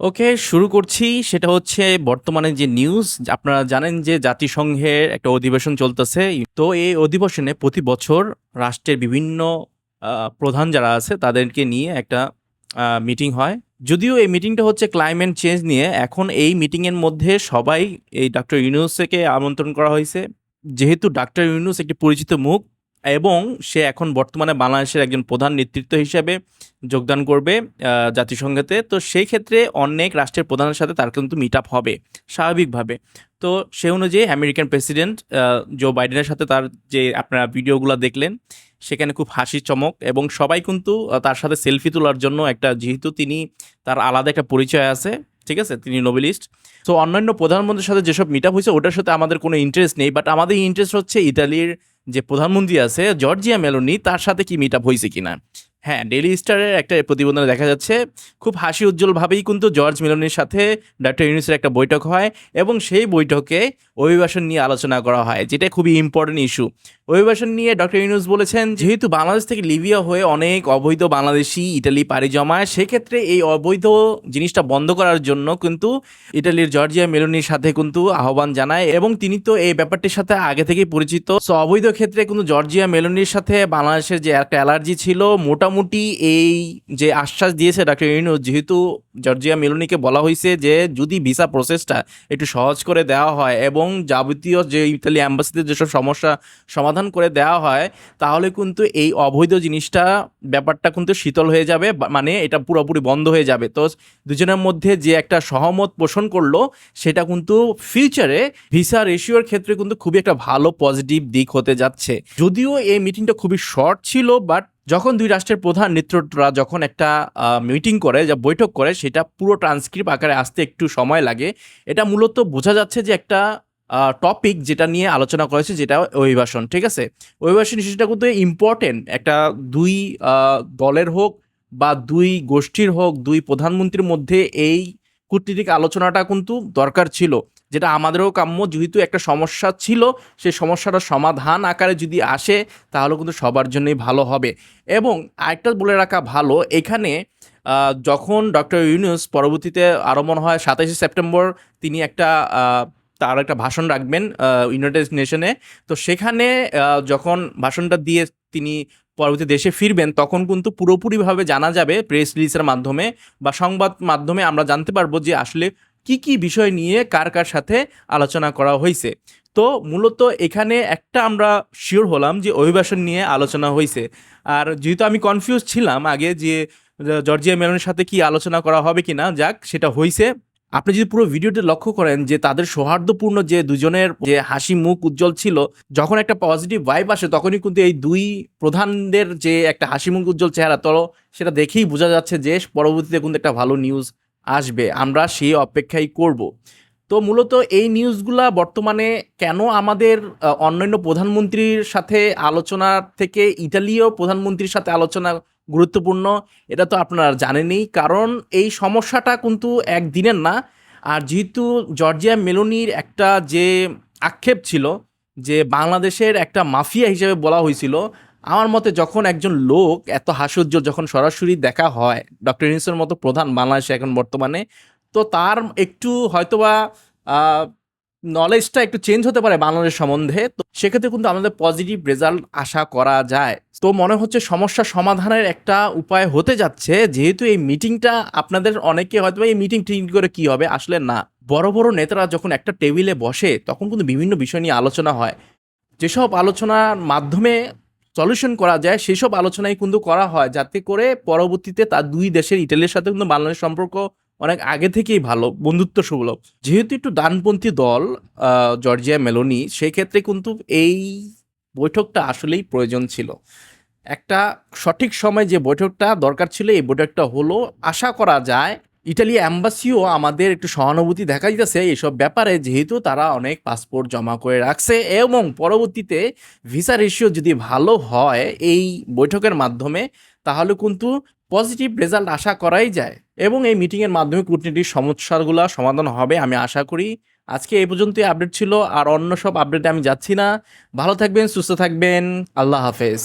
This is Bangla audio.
ওকে, শুরু করছি। সেটা হচ্ছে বর্তমানে যে নিউজ আপনারা জানেন যে জাতিসংঘের একটা অধিবেশন চলতেছে। তো এই অধিবেশনে প্রতি বছর রাষ্ট্রের বিভিন্ন প্রধান যারা আছে, তাদেরকে নিয়ে একটা মিটিং হয়। যদিও এই মিটিংটা হচ্ছে ক্লাইমেট চেঞ্জ নিয়ে, এখন এই মিটিংয়ের মধ্যে সবাই এই ডক্টর ইউনুসকে আমন্ত্রণ করা হয়েছে। যেহেতু ডক্টর ইউনুস একটি পরিচিত মুখ এবং সে এখন বর্তমানে বাংলাদেশের একজন প্রধান নেতৃত্ব হিসেবে যোগদান করবে জাতিসংঘেতে। তো সেই ক্ষেত্রে অনেক রাষ্ট্রের প্রধানের সাথে তার কিন্তু মিট আপ হবে, স্বাভাবিকভাবে। তো সে অনুযায়ী আমেরিকান প্রেসিডেন্ট জো বাইডেনের সাথে তার যে আপনারা ভিডিওগুলো দেখলেন, সেখানে খুব হাসি চমক এবং সবাই কিন্তু তার সাথে সেলফি তোলার জন্য একটা, যেহেতু তিনি তার আলাদা একটা পরিচয় আছে, ঠিক আছে? তিনি নোবেলিস্ট। তো অন্যান্য প্রধানমন্ত্রীর সাথে যেসব মিট আপ হয়েছে, ওটার সাথে আমাদের কোনো ইন্টারেস্ট নেই বাট আমাদের ইন্টারেস্ট হচ্ছে ইতালির যে প্রধানমন্ত্রী আছে জর্জিয়া মেলোনি তার সাথে কি মিট আপ হয়েছে কিনা? হ্যাঁ ডেলি স্টারের একটা প্রতিবেদনে দেখা যাচ্ছে, খুব হাসি উজ্জ্বলভাবেই কিন্তু জর্জ মেলোনির সাথে ডক্টর ইউনুসের একটা বৈঠক হয় এবং সেই বৈঠকে অভিবাসন নিয়ে আলোচনা করা হয়, যেটা খুবই ইম্পর্টেন্ট ইস্যু অভিবাসন নিয়ে ডক্টর ইউনুস বলেছেন, যেহেতু বাংলাদেশ থেকে লিবিয়া হয়ে অনেক অবৈধ বাংলাদেশি ইটালি পাড়ি জমায়, সেক্ষেত্রে এই অবৈধ জিনিসটা বন্ধ করার জন্য কিন্তু ইটালির জর্জিয়া মেলোনির সাথে কিন্তু আহ্বান জানায় এবং তিনি তো এই ব্যাপারটির সাথে আগে থেকেই পরিচিত। সো অবৈধ ক্ষেত্রে কিন্তু জর্জিয়া মেলোনির সাথে বাংলাদেশের যে একটা অ্যালার্জি ছিল মোটামুটি এই যে আশ্বাস দিয়েছে ডক্টর ইউনুস, যেহেতু জর্জিয়া মেলোনিকে বলা হয়েছে যে যদি ভিসা প্রসেসটা একটু সহজ করে দেওয়া হয় এবং যাবতীয় যে ইতালি অ্যাম্বাসিতে যেসব সমস্যা সমাধান করে দেওয়া হয়, তাহলে কিন্তু এই অবৈধ জিনিসটা ব্যাপারটা কিন্তু শীতল হয়ে যাবে মানে এটা পুরোপুরি বন্ধ হয়ে যাবে। তো দুজনের মধ্যে যে একটা সহমত পোষণ করল, সেটা কিন্তু ফিউচারে ভিসা রেশিওর ক্ষেত্রে কিন্তু খুবই একটা ভালো পজিটিভ দিক হতে যাচ্ছে। যদিও এই মিটিংটা খুবই শর্ট ছিল বাট যখন দুই রাষ্ট্রের প্রধান নেতৃত্বরা যখন একটা মিটিং করে, যা বৈঠক করে, সেটা পুরো ট্রান্সক্রিপ্ট আকারে আসতে একটু সময় লাগে। এটা মূলত বোঝা যাচ্ছে যে একটা টপিক যেটা নিয়ে আলোচনা করেছে যেটা অভিবাসন, ঠিক আছে? অভিবাসন ইস্যুটা কিন্তু ইম্পর্টেন্ট একটা দুই দলের হোক বা দুই গোষ্ঠীর হোক, দুই প্রধানমন্ত্রীর মধ্যে এই কূটনীতিক আলোচনাটা কিন্তু দরকার ছিল। যেটা আমাদেরও কাম্য, যেহেতু একটা সমস্যা ছিল, সেই সমস্যাটা সমাধান আকারে যদি আসে, তাহলে কিন্তু সবার জন্যই ভালো হবে। এবং আরেকটা বলে রাখা ভালো, এখানে যখন ডক্টর ইউনুস পরবর্তীতে আরও মনে হয় সাতাশে সেপ্টেম্বর তিনি একটা তার একটা ভাষণ রাখবেন ইউনাইটেড নেশনে, তো সেখানে যখন ভাষণটা দিয়ে তিনি পরবর্তী দেশে ফিরবেন, তখন কিন্তু পুরোপুরিভাবে জানা যাবে, প্রেস রিলিজের মাধ্যমে বা সংবাদ মাধ্যমে আমরা জানতে পারব যে আসলে কি কি বিষয় নিয়ে কার কার সাথে আলোচনা করা হয়েছে তো মূলত এখানে একটা আমরা শিওর হলাম যে অভিবাসন নিয়ে আলোচনা হয়েছে আর যেহেতু আমি কনফিউজ ছিলাম আগে যে জর্জিয়া মেলনের সাথে কি আলোচনা করা হবে কি না যাক, সেটা হয়েছে আপনি যদি পুরো ভিডিওটি লক্ষ্য করেন যে তাদের সৌহার্দ্যপূর্ণ যে দুজনের যে হাসি মুখ উজ্জ্বল ছিল, যখন একটা পজিটিভ ভাইব আসে, তখনই কিন্তু এই দুই প্রধানদের যে একটা হাসি মুখ উজ্জ্বল চেহারা, তো সেটা দেখেই বোঝা যাচ্ছে যে পরবর্তীতে কিন্তু একটা ভালো নিউজ আসবে, আমরা সেই অপেক্ষাই করব। তো মূলত এই নিউজগুলা বর্তমানে কেন আমাদের অন্যান্য প্রধানমন্ত্রীর সাথে আলোচনার থেকে, ইতালীয় প্রধানমন্ত্রীর সাথে আলোচনা গুরুত্বপূর্ণ, এটা তো আপনারা জানেনই। কারণ এই সমস্যাটা কিন্তু একদিনের না। আর যেহেতু জর্জিয়া মেলোনির একটা যে আক্ষেপ ছিল, যে বাংলাদেশের একটা মাফিয়া হিসেবে বলা হয়েছিল আমার মতে যখন একজন লোক এত হাস্যোজ্জ্বল, যখন সরাসরি দেখা হয়, ডক্টর ইউনুসের মতো প্রধান বাংলাদেশে এখন বর্তমানে, তো তার একটু হয়তোবা নলেজটা একটু চেঞ্জ হতে পারে বাংলাদেশ সম্বন্ধে, তো সেক্ষেত্রে কিন্তু আমাদের পজিটিভ রেজাল্ট আশা করা যায়। তো মনে হচ্ছে সমস্যা সমাধানের একটা উপায় হতে যাচ্ছে, যেহেতু এই মিটিংটা আপনাদের অনেকে হয়তো এই মিটিং ঠিক করে কি হবে, আসলে না। বড় বড় নেতারা যখন একটা টেবিলে বসে, তখন কিন্তু বিভিন্ন বিষয় নিয়ে আলোচনা হয়। যেসব আলোচনার মাধ্যমে সলিউশন করা যায়, সেসব আলোচনাই কিন্তু করা হয় যাতে করে পরবর্তীতে তার দুই দেশের, ইটালির সাথে কিন্তু বাংলাদেশ সম্পর্ক অনেক আগে থেকেই ভালো বন্ধুত্ব সুলভ যেহেতু একটু ডানপন্থী দল জর্জিয়া মেলোনি সেই ক্ষেত্রে কিন্তু এই বৈঠকটা আসলেই প্রয়োজন ছিল। একটা সঠিক সময় যে বৈঠকটা দরকার ছিল, এই বৈঠকটা হলো, আশা করা যায় ইটালি অ্যাম্বাসিও আমাদের একটু সহানুভূতি দেখা দিতেছে এসব ব্যাপারে, যেহেতু তারা অনেক পাসপোর্ট জমা করে রাখছে এবং পরবর্তীতে ভিসা রেশিও যদি ভালো হয় এই বৈঠকের মাধ্যমে, তাহলে কিন্তু পজিটিভ রেজাল্ট আশা করাই যায় এবং এই মিটিংয়ের মাধ্যমে কূটনীতির সমস্যাগুলো সমাধান হবে আমি আশা করি। আজকে এই পর্যন্তই আপডেট ছিল, আর অন্য সব আপডেটে আমি যাচ্ছি না। ভালো থাকবেন, সুস্থ থাকবেন, আল্লাহ হাফেজ।